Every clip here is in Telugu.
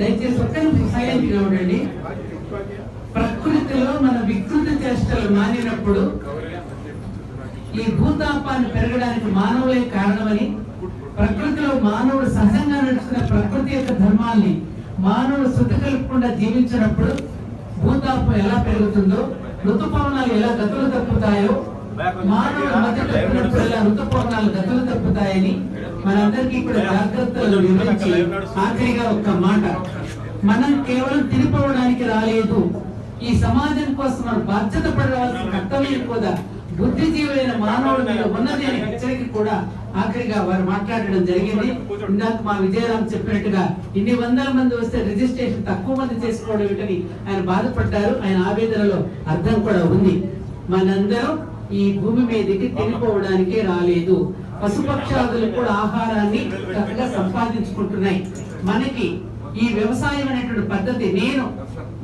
దయచేసి ఒక్క నిమిషం సైలెంట్ ఉండండి. ప్రకృతిలో మన వికృతి చేష్టలు మానినప్పుడు ఈ భూతాపాన్ని పెరగడానికి మానవులే కారణమని ప్రకృతిలో మానవుడు సహజంగా నడుస్తున్న ప్రకృతి యొక్క ధర్మాల్ని మానవుడు శుద్ధి కలపకుండా జీవించినప్పుడు భూతాపం ఎలా పెరుగుతుందో ఋతుపవనాలు ఎలా గతులు తప్పుతాయో మానవుడు మధ్య ఋతుపవనాలు గతులు తప్పుతాయని మనందరికీ కూడా జాగ్రత్తలు వివరించి ఆఖరిగా ఒక్క మాట. మనం కేవలం తినిపోవడానికి రాలేదు. ఈ సమాజం కోసం మనం బాధ్యత పడవలసిన కర్తవ్యం కూడా బుద్ధిజీవులైన మానవుడి మీద ఉన్నది అనే హెచ్చరిక కూడా ఆఖరిగా వారు మాట్లాడడం జరిగింది. ఇందాక మా విజయరామ్ చెప్పినట్టుగా ఇన్ని వందల మంది వస్తే రిజిస్ట్రేషన్ తక్కువ మంది చేసుకోవడం ఏమిటని ఆయన బాధపడ్డారు. ఆయన ఆవేదనలో అర్థం కూడా ఉంది. మనందరం ఈ భూమి మీదకి తినిపోవడానికే రాలేదు. పశుపక్షాదులు కూడా ఆహారాన్ని చక్కగా సంపాదించుకుంటున్నాయి. మనకి ఈ వ్యవసాయం అనేటువంటి పద్ధతి నేను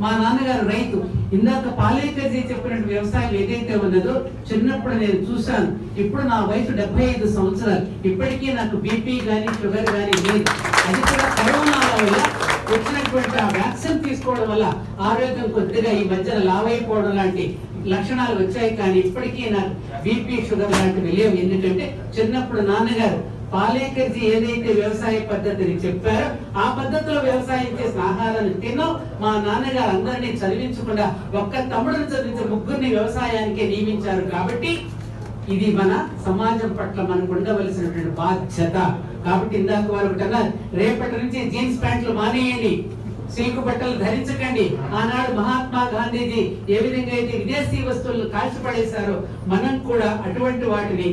మా నాన్నగారు రైతు ఇందాక పాలేకర్జీ చెప్పినట్టు వ్యవసాయం ఏదైతే ఉన్నదో చిన్నప్పుడు నేను చూశాను. ఇప్పుడు నా వయసు డెబ్బై ఐదు సంవత్సరాలు. ఇప్పటికీ నాకు బీపీ కానీ షుగర్ కానీ లేదు. అది కూడా కరోనా వల్ల వచ్చినటువంటి ఆ వ్యాక్సిన్ తీసుకోవడం వల్ల ఆరోగ్యం కొద్దిగా ఈ మధ్యన లావైపోవడం లాంటి లక్షణాలు వచ్చాయి కానీ ఇప్పటికీ నాకు బీపీ షుగర్ లాంటివి లేవు. ఎందుకంటే చిన్నప్పుడు నాన్నగారు పాలేకర్జీ ఏదైతే వ్యవసాయ పద్ధతిని చెప్పారో ఆ పద్ధతిలో వ్యవసాయం చేసిన ఆహారాన్ని తినో మా నాన్నగారు అందరినీ చదివించకుండా ఒక్క తమ్ముడిని చదివించే ముగ్గురిని వ్యవసాయానికి నియమించారు కాబట్టి ఇది మన సమాజం పట్ల మనకు ఉండవలసినటువంటి బాధ్యత. కాబట్టి ఇందాక వారు ఒకటన్నారు రేపటి నుంచి జీన్స్ ప్యాంట్లు మానేయండి. సిల్క్ బట్టలు ధరించకండి. ఆనాడు మహాత్మా గాంధీజీ ఏ విధంగా అయితే విదేశీ వస్తువులను కాల్చిపడేశారో మనం కూడా అటువంటి వాటిని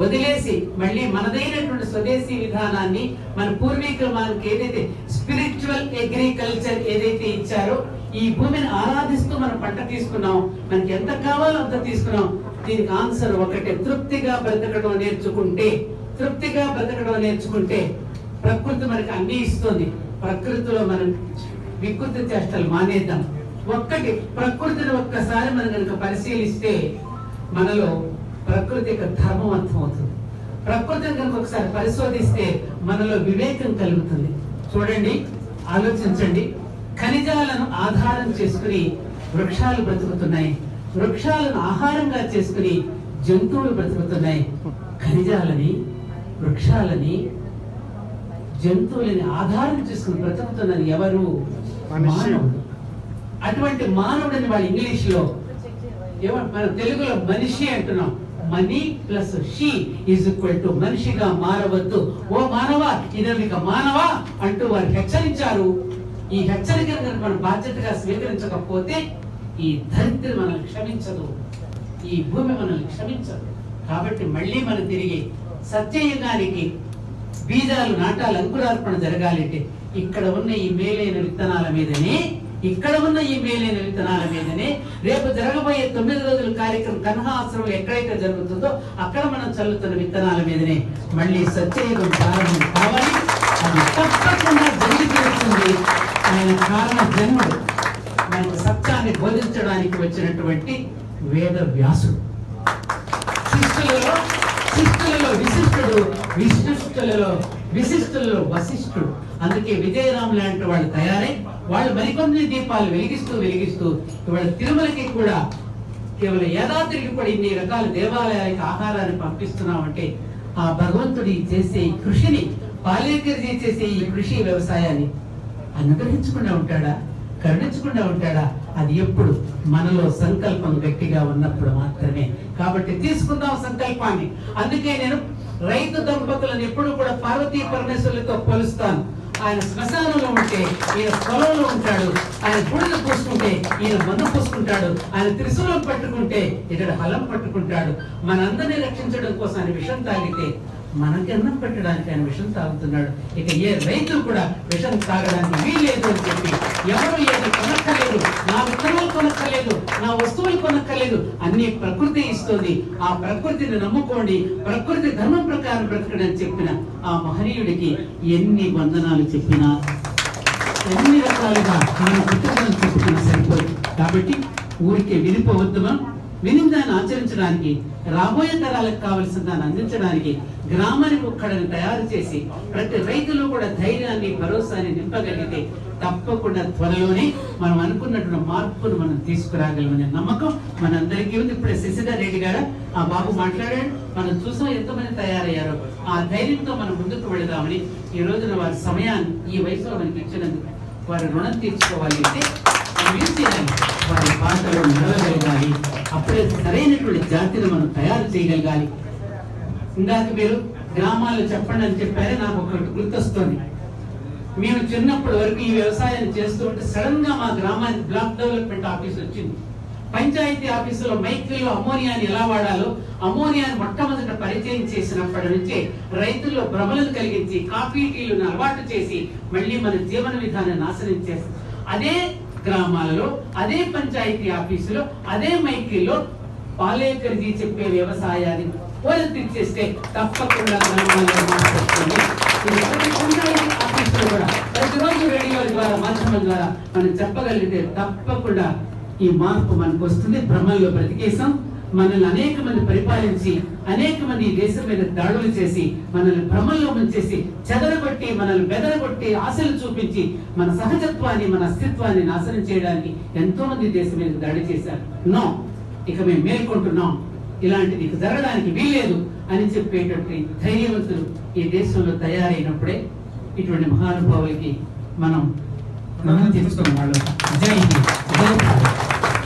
వదిలేసి మళ్ళీ మనదైనటువంటి స్వదేశీ విధానాన్ని మన పూర్వీకులు మనకి ఏదైతే స్పిరిచువల్ అగ్రికల్చర్ ఏదైతే ఇచ్చారో ఈ భూమిని ఆరాధిస్తూ మనం పంట తీసుకున్నాం. మనకి ఎంత కావాలో అంత తీసుకున్నాం. దీనికి ఆన్సర్ ఒకటే. తృప్తిగా బ్రతకడం నేర్చుకుంటే తృప్తిగా బ్రతకడం నేర్చుకుంటే ప్రకృతి మనకి అన్ని ఇస్తుంది. ప్రకృతిలో మనం వికృతి చేష్టలు మానేద్దాం. ఒక్కటి ప్రకృతిని ఒక్కసారి మనం కనుక పరిశీలిస్తే మనలో ప్రకృతి యొక్క ధర్మం అర్థమవుతుంది ప్రకృతిని కనుక ఒకసారి పరిశోధిస్తే మనలో వివేకం కలుగుతుంది. చూడండి ఆలోచించండి. ఖనిజాలను ఆధారం చేసుకుని వృక్షాలు బ్రతుకుతున్నాయి. వృక్షాలను ఆహారంగా చేసుకుని జంతువులు బ్రతుకుతున్నాయి. ఖనిజాలని వృక్షాలని జంతువులని ఆధారం చేసుకుని బ్రతుకుతున్నది ఎవరు. మానవుడు. అటువంటి మానవుడిని వాళ్ళు ఇంగ్లీష్లో మన తెలుగులో మనిషి అంటున్నాం. Money plus she is equal to మనిషిగా మారవద్దు. ఓ మానవ ఇదమిక మానవ అంటూ వారు హెచ్చరించారు. ఈ హెచ్చరికను మనం బాధ్యతగా స్వీకరించకపోతే ఈ ధరిత్రి మనల్ని క్షమించదు. ఈ భూమి మనల్ని క్షమించదు. కాబట్టి మళ్ళీ మనం తిరిగి సత్యయుగానికి బీజాలు నాటాలు అంకురార్పణ జరగాలంటే ఇక్కడ ఉన్న ఈ మేలైన విత్తనాల మీదనే ఇక్కడ ఉన్న ఈ మేలైన విత్తనాల మీదనే రేపు జరగబోయే తొమ్మిది రోజుల కార్యక్రమం కన్హాశ్రమం ఎక్కడైతే జరుగుతుందో అక్కడ మనం చల్లుతున్న విత్తనాల మీదనే మళ్ళీ సత్యయుగం ప్రారంభం కావాలి. అది తప్పకుండా జరిగి తీరుతుంది ఆయన కారణ జన్ముడు మనకు సత్యాన్ని బోధించడానికి వచ్చినటువంటి వేద వ్యాసుడు శిష్యులలో శిష్యులలో విశిష్టుడు విశిష్టులలో విశిష్టులలో వశిష్ఠుడు. అందుకే విజయరామ్ లాంటి వాళ్ళు తయారై వాళ్ళు మరికొన్ని దీపాలు వెలిగిస్తూ వెలిగిస్తూ ఇవాళ తిరుమలకి కూడా కేవలం యాదాద్రికి కూడా ఇన్ని రకాల దేవాలయాలకు ఆహారాన్ని పంపిస్తున్నామంటే ఆ భగవంతుడి చేసే ఈ కృషిని పాలేకరి చేసే ఈ కృషి వ్యవసాయాన్ని అనుగ్రహించకుండా ఉంటాడా? కరుణించకుండా ఉంటాడా? అది ఎప్పుడు మనలో సంకల్పం గట్టిగా ఉన్నప్పుడు మాత్రమే. కాబట్టి తీసుకుందాం సంకల్పాన్ని. అందుకే నేను రైతు దంపతులను ఎప్పుడు కూడా పార్వతీ పరమేశ్వరులతో పోలుస్తాను. ఆయన శ్మశానంలో ఉంటే ఈయన పొలంలో ఉంటాడు. ఆయన బూడిద పూసుకుంటే ఈయన మందు పూసుకుంటాడు. ఆయన త్రిశూలం పట్టుకుంటే ఇతడు హలం పట్టుకుంటాడు. మనందరినీ రక్షించడం కోసం ఆయన విషం తాగితే మనకి అన్నం పెట్టడానికి ఆయన విషం తాగుతున్నాడు. ఇక ఏ రైతు కూడా విషం తాగడానికి వీల్లేదు అని చెప్పి ఎవరు ఏ కొనక్కర్లేదు నా వస్తువులు కొనక్కర్లేదు అన్ని ప్రకృతి ఇస్తుంది. ఆ ప్రకృతిని నమ్ముకోండి ప్రకృతి ధర్మం ప్రకారం బ్రతకడం అని చెప్పిన ఆ మహనీయుడికి ఎన్ని వందనాలు చెప్పినా ఎన్ని రకాలుగా మనం చెప్పుకున్న సరిపోదు. కాబట్టి ఊరికే విడిపోవద్దు మనం విని దాన్ని ఆచరించడానికి రాబోయే తరాలకు కావలసిన దాన్ని అందించడానికి గ్రామానికి ఒక్కడని తయారు చేసి ప్రతి రైతులు కూడా ధైర్యాన్ని భరోసాని నింపగలిగితే తప్పకుండా త్వరలోనే మనం అనుకున్నటువంటి మార్పును మనం తీసుకురాగలమనే నమ్మకం మనందరికీ ఉంది. ఇప్పుడు శశిధర్ రెడ్డి గారు ఆ బాబు మాట్లాడాడు మనం చూసాం ఎంతమంది తయారయ్యారో ఆ ధైర్యంతో మనం ముందుకు వెళదామని ఈ రోజున వారి సమయాన్ని ఈ వయసులో మనకి ఇచ్చినందుకు వారి రుణం తీర్చుకోవాలి అంటే మనం వారి నడవగలగాలి అప్పుడే సరైనటువంటి జాతిని మనం తయారు చేయగలగాలి ఇందాక మీరు గ్రామాల్లో చెప్పండి అని చెప్పారే నాకు ఒకటి గుర్తొస్తుంది మేము చిన్నప్పటి వరకు ఈ వ్యవసాయం చేస్తూ ఉంటే సడన్గా మా గ్రామానికి బ్లాక్ డెవలప్మెంట్ ఆఫీస్ వచ్చింది పంచాయతీ ఆఫీసులో మైక్రీలో అమోనియాని ఎలా వాడాలో అమోనియాని మొట్టమొదట పరిచయం చేసినప్పటి నుంచే రైతుల్లో భ్రమలను కలిగించి కాఫీ టీలను అలవాటు చేసి మళ్ళీ మన జీవన విధానాన్ని నాశనం చేస్తాం అదే గ్రామాలలో అదే పంచాయతీ ఆఫీసులో అదే మైక్రీలో పాలేకర్జీ చెప్పే వ్యవసాయాన్ని పోలు తప్పకుండా గ్రామాల్లో ఆఫీసులో కూడా. ప్రతిరోజు రేడియో ద్వారా మాధ్యమం ద్వారా మనం చెప్పగలిగితే తప్పకుండా ఈ మార్పు మనకు వస్తుంది. భ్రమల్లో బ్రతికేసాం మనల్ని అనేక మంది పరిపాలించి అనేక మంది ఈ దేశం మీద దాడులు చేసి మనల్ని భ్రమల్లో ముంచేసి చెదరగొట్టి మనల్ని బెదరగొట్టి ఆశలు చూపించి మన సహజత్వాన్ని మన అస్తిత్వాన్ని నాశనం చేయడానికి ఎంతో మంది దేశం మీద దాడి చేశారు. నో. ఇక మేము మేల్కొంటున్నాం. ఇలాంటిది ఇక జరగడానికి వీల్లేదు అని చెప్పేటటువంటి ధైర్యవంతులు ఈ దేశంలో తయారైనప్పుడే ఇటువంటి మహానుభావులకి మనం రుణం తీర్చుకున్న వాళ్ళు. జై హింద్.